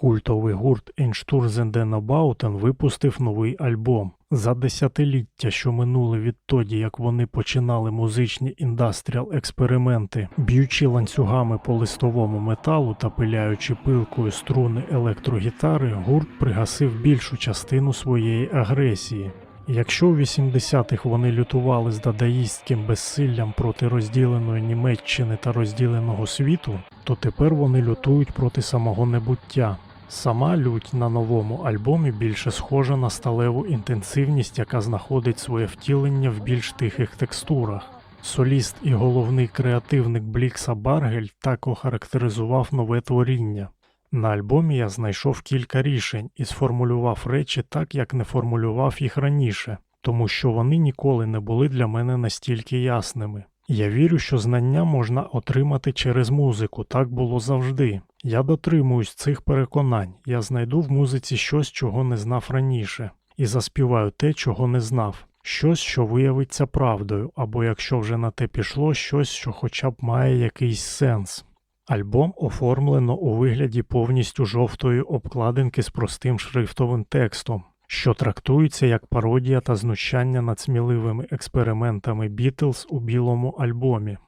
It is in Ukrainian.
Культовий гурт Einstürzen випустив новий альбом. За десятиліття, що минули відтоді, як вони починали музичні індастріал експерименти, б'ючи ланцюгами по листовому металу та пиляючи пилкою струни електрогітари, гурт пригасив більшу частину своєї агресії. Якщо у 80-х вони лютували з дадаїстським безсиллям проти розділеної Німеччини та розділеного світу, то тепер вони лютують проти самого небуття. Сама лють на новому альбомі більше схожа на сталеву інтенсивність, яка знаходить своє втілення в більш тихих текстурах. Соліст і головний креативник Блікса Баргель так охарактеризував нове творіння. На альбомі я знайшов кілька рішень і сформулював речі так, як не формулював їх раніше, тому що вони ніколи не були для мене настільки ясними. Я вірю, що знання можна отримати через музику, так було завжди. Я дотримуюсь цих переконань, я знайду в музиці щось, чого не знав раніше, і заспіваю те, чого не знав, щось, що виявиться правдою, або якщо вже на те пішло, щось, що хоча б має якийсь сенс. Альбом оформлено у вигляді повністю жовтої обкладинки з простим шрифтовим текстом, що трактується як пародія та знущання над сміливими експериментами Бітлз у білому альбомі.